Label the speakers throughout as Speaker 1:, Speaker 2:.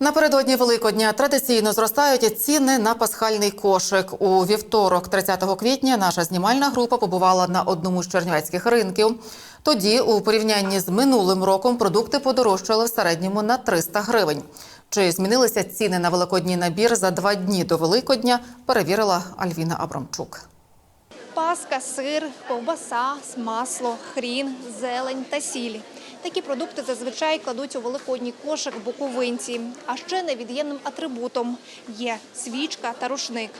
Speaker 1: Напередодні Великодня традиційно зростають ціни на пасхальний кошик. У вівторок, 30 квітня, наша знімальна група побувала на одному з чернівецьких ринків. Тоді, у порівнянні з минулим роком, продукти подорожчали в середньому на 300 гривень. Чи змінилися ціни на великодній набір за два дні до Великодня? Перевірила Альвіна Абрамчук.
Speaker 2: Паска, сир, ковбаса, масло, хрін, зелень та сіль. Такі продукти зазвичай кладуть у великодній кошик буковинці. А ще невід'ємним атрибутом є свічка та рушник.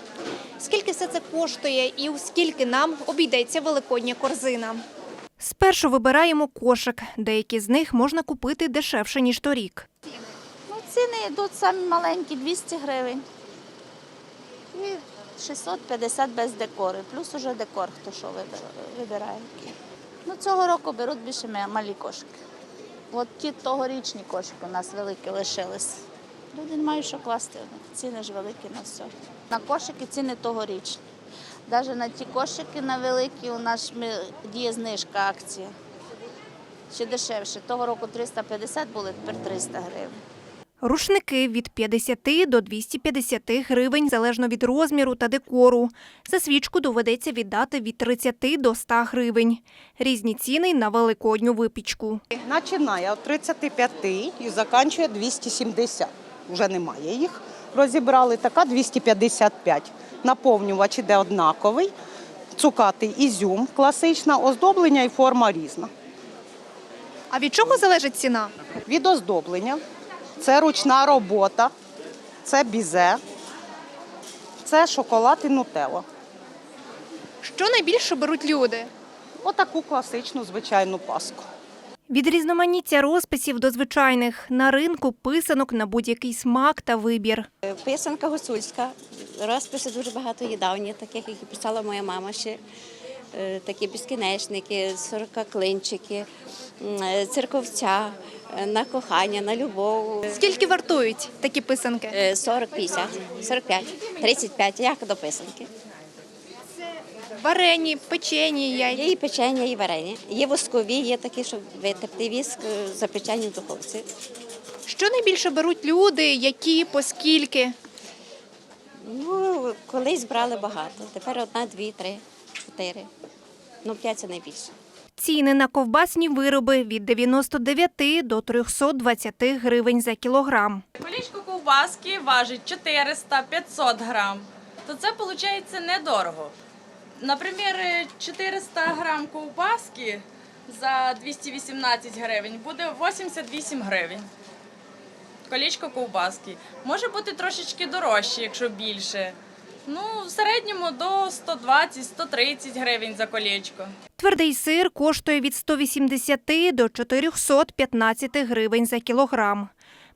Speaker 2: Скільки все це коштує і у скільки нам обійдеться великодня корзина? Спершу вибираємо кошик. Деякі з них можна купити дешевше, ніж торік.
Speaker 3: Ну, ціни йдуть самі маленькі, 200 гривень. І 650 без декору. Плюс уже декор, хто що вибира- вибирає. Ну, цього року беруть більше малі кошики. От ті тогорічні кошики у нас великі лишились. Люди не мають що класти, ціни ж великі на все. На кошики ціни тогорічні. Навіть на ті кошики на великі у нас діє знижка акція. Ще дешевше. Того року 350 були, тепер 300 гривень.
Speaker 2: Рушники від 50 до 250 гривень, залежно від розміру та декору. За свічку доведеться віддати від 30 до 100 гривень. Різні ціни на великодню випічку.
Speaker 4: Починає від 35 і закінчує 270. Вже немає їх. Розібрали така 255. Наповнювач іде однаковий, цукатий ізюм, класична, оздоблення і форма різна.
Speaker 2: А від чого залежить ціна?
Speaker 4: Від оздоблення це ручна робота, це бізе, це шоколад і нутелла.
Speaker 2: Що найбільше беруть люди?
Speaker 4: Отаку класичну звичайну паску.
Speaker 2: Від різноманіття розписів до звичайних на ринку писанок на будь-який смак та вибір.
Speaker 5: Писанка гуцульська, розписи дуже багато є давні, таких, які писала моя мама ще. Е, Такі безкінечники, сорокаклинчики, е, церковця, на кохання, на любов.
Speaker 2: Скільки вартують такі писанки?
Speaker 5: Е, 40-50, 45, 35, як до писанки.
Speaker 2: Варені, печені, яйця.
Speaker 5: Є і печення, і варення. Є воскові, є такі, що витерти віск, е, запечені в духовці.
Speaker 2: Що найбільше беруть люди, які, по скільки?
Speaker 5: Ну, колись брали багато, тепер одна, дві, три, чотири. Ну, п'ять це найбільше.
Speaker 2: Ціни на ковбасні вироби від 99 до 320 гривень за кілограм.
Speaker 6: Колічко ковбаски важить 400-500 грам, то це виходить недорого. Наприклад, 400 грам ковбаски за 218 гривень буде 88 гривень. Колічко ковбаски. Може бути трошечки дорожче, якщо більше. Ну, в середньому до 120-130 гривень за колечко.
Speaker 2: Твердий сир коштує від 180 до 415 гривень за кілограм.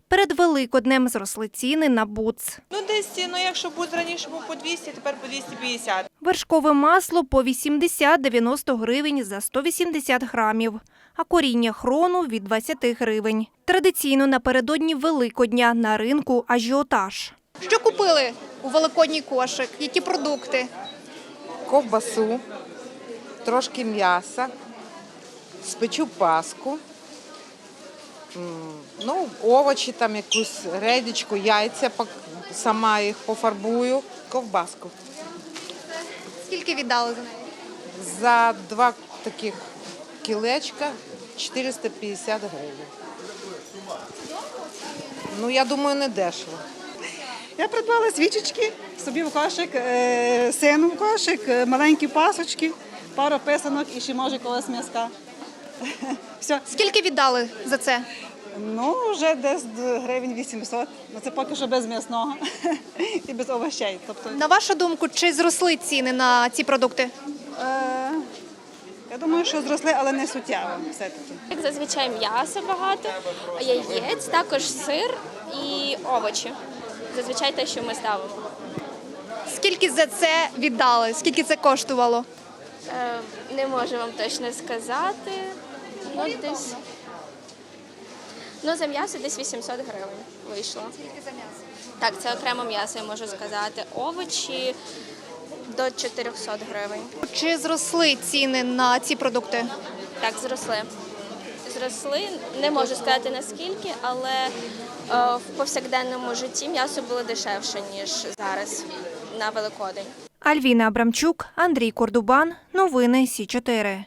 Speaker 2: Перед Великоднем зросли ціни на буц.
Speaker 7: Ну, десь, ну, якщо буд раніше був по 200, тепер по 250.
Speaker 2: Вершкове масло по 80-90 гривень за 180 грамів, а коріння хрону від 20 гривень. Традиційно напередодні Великодня на ринку ажіотаж. Що купили у великодній кошик? Які продукти?
Speaker 8: ковбасу, трошки м'яса, спечу паску, м, ну, овочі, там якусь редичку, яйця, сама їх пофарбую, ковбаску.
Speaker 2: Скільки віддали за неї?
Speaker 8: За два таких кілечка 450 гривень. Ну, я думаю, не дешево.
Speaker 9: Я придбала свічечки, собі в кошик, е, сину в кошик, е, маленькі пасочки, пару писанок і ще може колись м'язка. Все.
Speaker 2: Скільки віддали за це?
Speaker 9: Ну, вже десь гривень 800. Ну, це поки що без м'ясного і без овощей. Тобто,
Speaker 2: На вашу думку, чи зросли ціни на ці продукти?
Speaker 9: е, я думаю, що зросли, але не суттєво все-таки.
Speaker 10: Як зазвичай м'яса багато, яєць, також сир і овочі. Зазвичай те, що ми ставимо.
Speaker 2: Скільки за це віддали? Скільки це коштувало?
Speaker 10: Е, не можу вам точно сказати. Ну, десь... ну за м'ясо десь 800 гривень вийшло. Скільки за м'ясо? Так, це окремо м'ясо, я можу сказати. Овочі до 400 гривень.
Speaker 2: Чи зросли ціни на ці продукти?
Speaker 10: Так, зросли. Зросли. Не можу сказати наскільки, але е, в повсякденному житті м'ясо було дешевше, ніж зараз на Великодень.
Speaker 2: Альвіна Абрамчук, Андрій Кордубан. Новини Сі 4